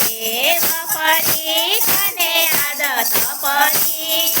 પડી અને આદત પડી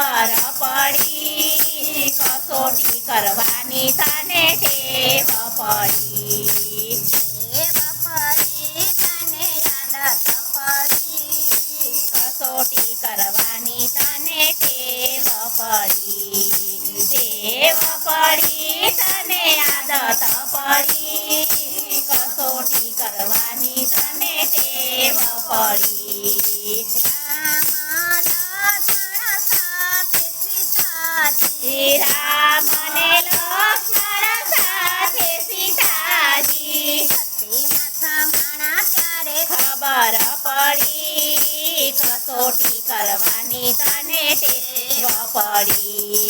ખબર પડી કસોટી કરવાની તને ટેવ પડી. ટેવ પડી તને આદત પડી. કસોટી કરવાની તને ટેવ પડી. ટેવ પડી તને આદત પડી. કસોટી કરવાની તને ટેવ પડી. સીતાજી રામ અને લક્ષ્મણ સાથે સીતાજી. સતી માથા માણા ત્યારે ખબર પડી? કસોટી કરવાની તને ટેવ પડી.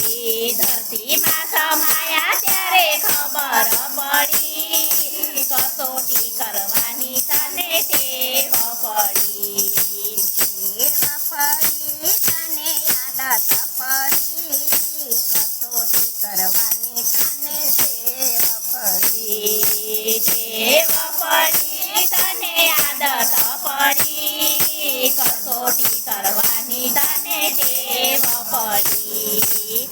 પડી ટેવ તને આદત પડી, કસોટી કરવાની તને ટેવ પડી.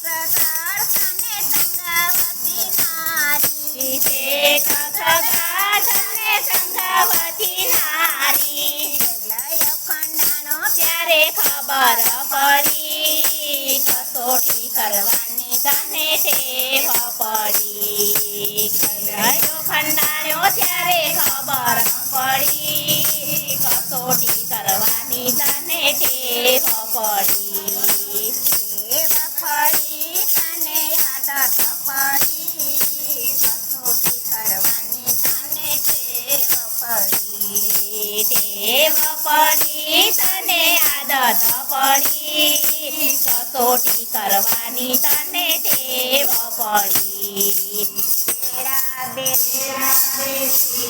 સગાર તને સંગાવતી નારી શેઠ સગા તને સંગાવતી નારી લયો ખંડાણો ત્યારે ખબર પડી, કસોટી કરવાની તને ટેવ પડી. ગયો ખંડાયો ત્યારે ખબર પડી. કસોટી કરવાની તને ટેવ પડી. ટેવ પડી તને આદત પડી. કસોટી કરવાની તને ટેવ પડી. ટેવ પડી તને આદત પડી. કસોટી કરવાની તને પડી.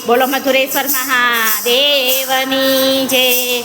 બોલો મધુરેશ્વર મહાદેવની જય.